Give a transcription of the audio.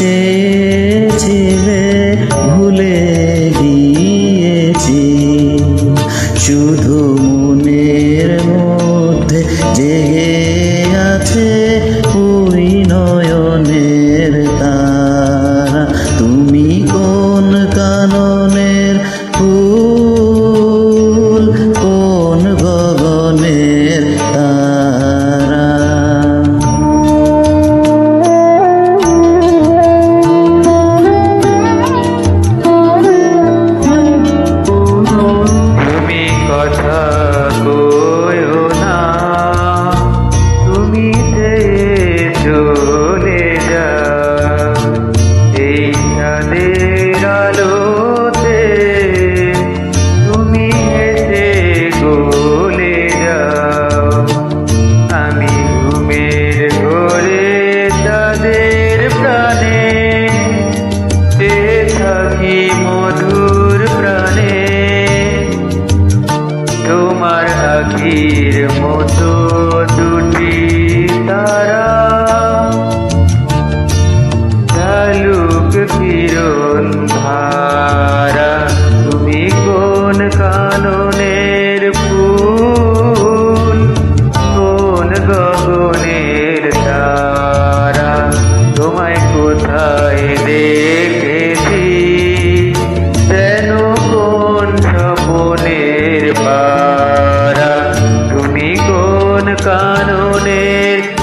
চেয়েছিলে ভুলে গিয়েছি। শুধু মনের মধ্যে জেগে को মতো দুটি তারা। ঢালুক কিরণ ধারা তুমি কোন কাননের ফুল? কোন গগনের তারা? তোমায় কোথায় আমাদের